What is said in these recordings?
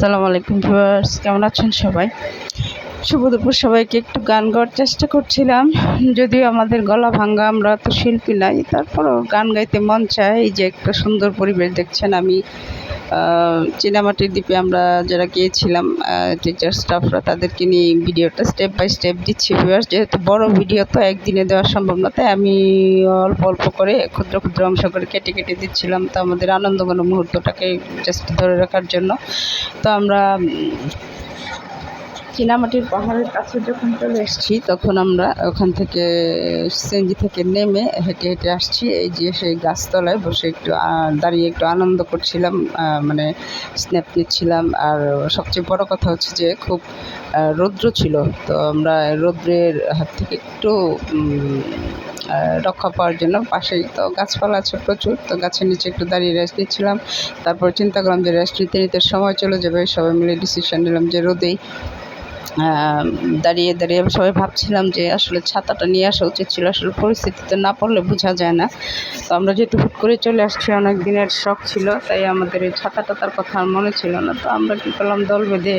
আসসালামু আলাইকুম ভিউয়ার্স কেমন আছেন সবাই? শুভ দুপুর, সবাইকে একটু গান গাওয়ার চেষ্টা করছিলাম। যদিও আমাদের গলা ভাঙ্গা আমরা তো শিল্পী নাই, তারপরও গান গাইতে মন চায়। এই যে একটা সুন্দর পরিবেশ দেখছেন আমি। চীনামাটির দ্বীপে আমরা যারা গিয়েছিলাম টিচার স্টাফরা তাদেরকে নিয়ে ভিডিওটা স্টেপ বাই স্টেপ দিচ্ছি। ভিউয়ার্স যেহেতু বড় ভিডিও, তো একদিনে দেওয়া সম্ভব না। তাই আমি অল্প অল্প করে ক্ষুদ্র ক্ষুদ্র অংশ করে কেটে কেটে দিচ্ছিলাম। তো আমাদের আনন্দঘন মুহূর্তটাকে জাস্ট ধরে রাখার জন্য। তো আমরা চীনামাটির পাহাড়ের কাছে যখন চলে এসেছি, তখন আমরা ওখান থেকে সিএনজি থেকে নেমে হেঁটে হেঁটে আসছি। এই যে সেই গাছতলায় বসে একটু দাঁড়িয়ে একটু আনন্দ করছিলাম মানে স্ন্যাপ নিচ্ছিলাম। আর সবচেয়ে বড় কথা হচ্ছে যে, খুব রৌদ্র ছিল। তো আমরা রৌদ্রের হাত থেকে একটু রক্ষা পাওয়ার জন্য পাশেই তো গাছপালা আছে প্রচুর। তো গাছের নিচে একটু দাঁড়িয়ে রেস্ট নিচ্ছিলাম। তারপর চিন্তা করলাম যে রেস্ট নিতে নিতে সময় চলে যাবে। সবাই মিলে ডিসিশন নিলাম যে রোদেই দাঁড়িয়ে দাঁড়িয়ে সবাই ভাবছিলাম যে আসলে ছাতাটা নিয়ে আসা উচিত ছিল। আসলে পরিস্থিতিতে না পড়লে বোঝা যায় না। তো আমরা যেহেতু হুট করে চলে আসছি, অনেক দিনের শখ ছিল, তাই আমাদের এই ছাতাটা তার কথা আর মনে ছিল না। তো আমরা কী করলাম, দল বেঁধে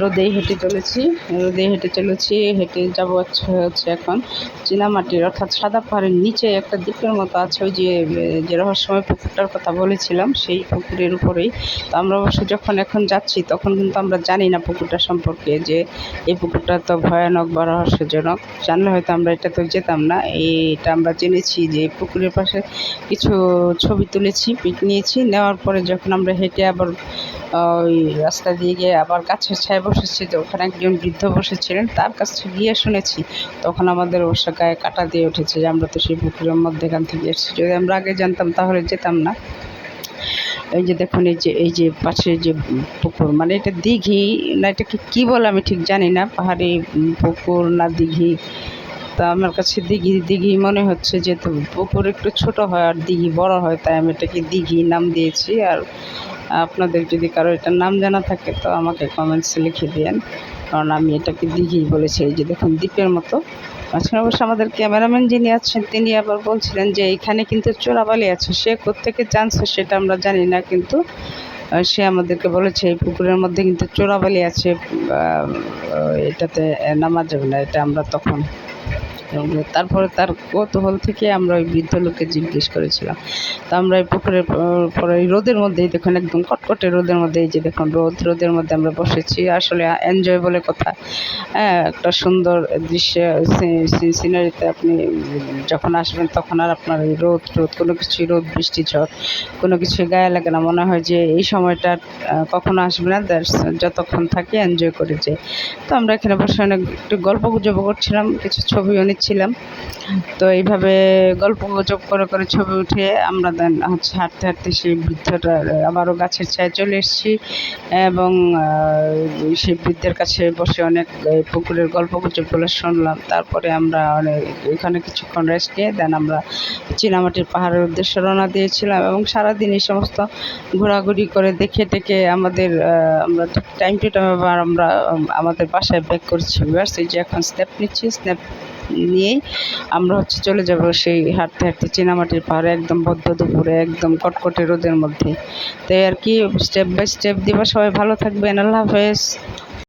রোদেই হেঁটে চলেছি। রোদেই হেঁটে চলেছি, হেঁটে যাব হচ্ছে এখন চীনামাটির, অর্থাৎ সাদা পাহাড়ের নিচে একটা দ্বীপের মতো আছে। ওই যে যে রহস্যময় পুকুরটার কথা বলেছিলাম, সেই পুকুরের উপরেই। তো আমরা অবশ্য যখন এখন যাচ্ছি, তখন কিন্তু আমরা জানি না পুকুরটা সম্পর্কে যে এই পুকুরটা তো ভয়ানক বা রহস্যজনক জানলে হয়তো আমরা এটা তো যেতাম না। এইটা আমরা জেনেছি যে পুকুরের পাশে কিছু ছবি তুলেছি, পিক নিয়েছি। নেওয়ার পরে যখন আমরা হেঁটে আবার ওই রাস্তা দিয়ে গিয়ে আবার গাছের ছায় বসেছি, তো ওখানে একজন বৃদ্ধ বসেছিলেন। তার কাছে গিয়ে শুনেছি, তখন আমাদের অবশ্য গায়ে কাটা দিয়ে উঠেছে যে আমরা তো সেই পুকুরের মধ্যেখান থেকে এসেছি। যদি আমরা আগে জানতাম, তাহলে যেতাম না। এই যে দেখুন, এই যে এই যে পাশে যে পুকুর মানে এটা দিঘি না এটাকে কী বলে আমি ঠিক জানি না, পাহাড়ি পুকুর না দিঘি? তা আমার কাছে দিঘি দিঘি মনে হচ্ছে যে তো পুকুর একটু ছোট হয় আর দিঘি বড় হয়, তাই আমি এটাকে দিঘি নাম দিয়েছি। আর আপনাদের যদি কারও এটার নাম জানা থাকে, তো আমাকে কমেন্টসে লিখে দিয়েন। কারণ আমি এটাকে দিঘি বলেছি, এই যে দেখুন দ্বীপের মতো। মাঝখানে অবশ্য আমাদের ক্যামেরাম্যান যিনি আছেন, তিনি আবার বলছিলেন যে এখানে কিন্তু চোরাবালি আছে, সে কোথেকে জানছে সেটা আমরা জানি না, কিন্তু সে আমাদেরকে বলেছে এই পুকুরের মধ্যে কিন্তু চোরাবালি আছে এটাতে নামা যাবে না, এটা আমরা তখন এবং তারপরে তার কৌতূহল থেকে আমরা ওই বৃদ্ধ লোককে জিজ্ঞেস করেছিলাম। তো আমরা এই পুকুরের পরে রোদের মধ্যেই দেখুন, একদম কটকটে রোদের মধ্যে এই যে দেখুন, রোদ, রোদের মধ্যে আমরা বসেছি। আসলে এনজয় বলে কথা। হ্যাঁ একটা সুন্দর দৃশ্য সিনারিতে আপনি, যখন আসবেন, তখন আর আপনার এই রোদ রোদ, কোনো কিছুই রোদ, বৃষ্টি, ঝড়, কোনো কিছুই গায়ে লাগে না। মনে হয় যে এই সময়টা কখনো আসবে না যতক্ষণ থাকি এনজয় করে তো আমরা এখানে বসে অনেক একটু গল্প গুজব করছিলাম, কিছু ছবিও নিচ্ছিলাম তো এইভাবে গল্প গুজব করে করে ছবি উঠে আমরা দেন হচ্ছে হাঁটতে হাঁটতে সেই বৃদ্ধটা, আবারও গাছের ছায় চলে এসেছি এবং সেই বৃদ্ধের কাছে বসে অনেক পুকুরের গল্প গুজবগুলো শুনলাম। তারপরে আমরা অনেক, এখানে কিছুক্ষণ রেস্ট নিয়ে দেন আমরা চীনামাটির পাহাড়ের উদ্দেশ্যে রওনা দিয়েছিলাম এবং সারাদিন এই সমস্ত ঘোরাঘুরি করে দেখে টেকে আমাদের আমরা টাইম টু টাইম আবার আমরা আমাদের বাসায় ব্যাক করছি। ব্যাস এই যে এখন স্ন্যাপ নিচ্ছি স্ন্যাপ নিয়েই আমরা হচ্ছে চলে যাব সেই হাঁটতে হাঁটতে চীনামাটির পাহাড়ে একদম বদ্ধ দুপুরে, একদম কটকটে রোদের মধ্যে। তাই আর কি স্টেপ বাই স্টেপ দিবা। সবাই ভালো থাকবেন। আল্লাহ হাফেজ।